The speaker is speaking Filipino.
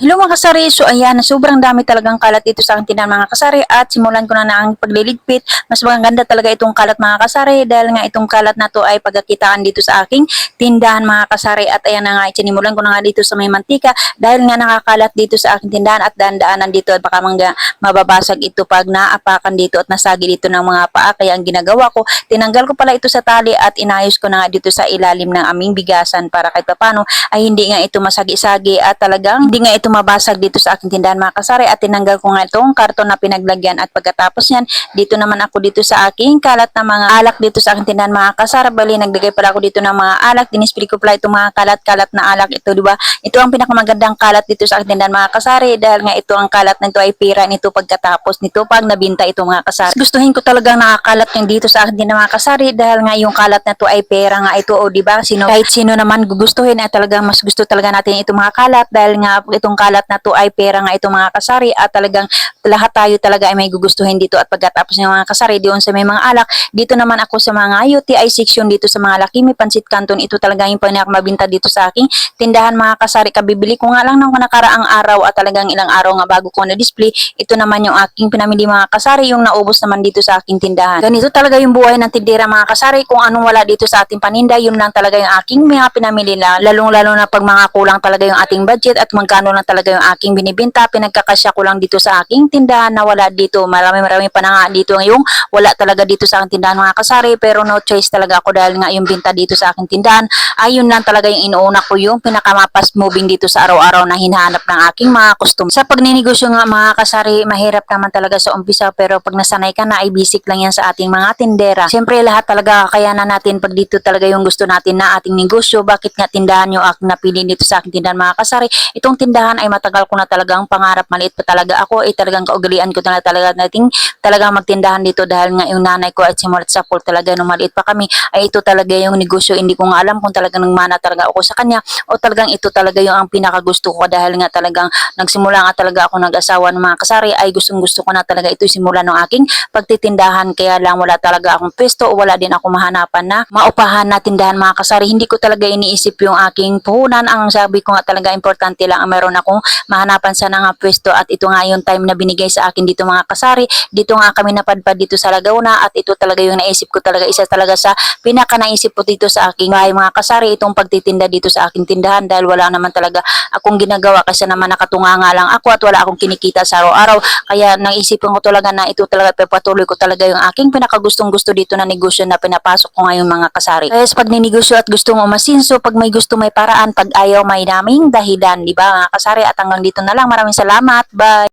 Hello mga kasari, so ayan, sobrang dami talagang kalat dito sa tindahan mga kasari. At simulan ko na na ang pagliligpit. Mas maganda talaga itong kalat mga kasari dahil nga itong kalat na to ay pagkakitaan dito sa aking tindahan mga kasari. At ayan na nga, sinimulan ko na nga dito sa may mantika dahil nga nakakalat dito sa aking tindahan at daan-daanan dito at baka mangga mababasag ito pag naapakan dito at nasagi dito ng mga paa. Kaya ang ginagawa ko, tinanggal ko pala ito sa tali at inayos ko na nga dito sa ilalim ng aming bigasan para kahit papano ay hindi nga ito masagi-sagi at talagang hindi nga ito mabasag dito sa aking tindahan mga kasari at tinanggal ko nga itong karton na pinaglagyan. At pagkatapos yan dito naman ako dito sa aking kalat na mga alak dito sa aking tindahan mga kasari. Bali naglagay pala ako dito ng mga alak. Dinispray ko pala itong mga kalat-kalat na alak. Ito di ba? Ito ang pinakamagandang kalat dito sa aking tindahan mga kasari dahil nga ito ang kalat na ito ay pira nito pagkatapos nito pag nabinta ito mga kasari. Gustuhin ko talagang nakakalat yung dito sa aking tindahan mga kasari dahil nga yung kalat na to ay pera nga ito o di ba? Sino kahit sino naman gugustuhin ay talagang mas gusto talaga natin itong mga kalat dahil nga itong kalat na to ay pera nga itong mga kasari. At talagang lahat tayo talaga ay may gugustuhin dito. At pagkatapos ng mga kasari doon sa may mga alak dito naman ako sa mga UTI section dito sa mga Lakimi Pansit Canton ito talaga yung pinakamabinta dito sa aking tindahan mga kasari. Kabibili ko nga lang ng nakaraang araw at talagang ilang araw nga bago ko na display ito naman yung aking pinamili mga kasari yung naubos naman dito sa aking tindahan. Ganito talaga yung buhay ng tindera mga kasari. Kung anong wala dito sa ating paninda yun lang talaga yung aking mga pinamili na lalong lalo na pag mga kulang talaga yung ating budget at magkano lang talaga yung aking binibenta pinagkakasya ko lang dito sa aking tindahan na wala dito. Marami marami pa na nga dito yung wala talaga dito sa aking tindahan mga kasari. Pero no choice talaga ako dahil nga yung binta dito sa aking tindahan. Ayun lang talaga yung inuuna ko yung pinakamapas moving dito sa araw-araw na hinahanap ng aking mga customer. Sa pagninegosyo nga mga kasari mahirap naman talaga sa umpisa. Pero pag nasanay ka na ay basic lang yan sa ating mga tindera. Siyempre lahat talaga kakayanan natin pag dito talaga yung gusto natin na ating negosyo. Bakit nga tindahan yung aking napili dito sa aking tindahan mga kasari? Itong tindahan ay matagal ko na talagang pangarap maliit pa talaga ako ay talagang kaugalian ko na talaga nating talagang magtindahan dito dahil nga yung nanay ko at simulat sa pool talaga nung maliit pa kami ay ito talaga yung negosyo hindi ko nga alam kung talagang nagmana talaga ako sa kanya o talagang ito talaga yung ang pinakagusto ko dahil nga talagang nagsimula nga talaga ako nag-asawa ng mga kasari ay gustong gusto ko na talaga ito simula ng aking pagtitindahan kaya lang wala talaga akong pwesto o wala din ako mahanapan na maupahan na tindahan mga kasari. Hindi ko talaga iniisip yung aking puhunan. Ang sabi ko nga talaga importante lang ang meron akong mahanapan sana nga pwesto at ito nga yung time na binigay sa akin dito mga kasari. Dito nga kami napadpad dito sa Laguna at ito talaga yung naisip ko talaga isa talaga sa pinaka naisip ko dito sa aking bahay mga kasari itong pagtitinda dito sa aking tindahan dahil wala naman talaga akong ginagawa kasi naman nakatunga nga lang ako at wala akong kinikita sa araw-araw. Kaya naisipan ko talaga na ito talaga pagpatuloy ko talaga yung aking pinakagustong gusto dito na negosyo na pinapasok ko ngayon mga kasari. Kaya pag ninegosyo at gusto mo masinso pag may gusto may paraan pag ayaw may naming dahilan di ba mga kasari at hanggang dito na lang. Maraming salamat. Bye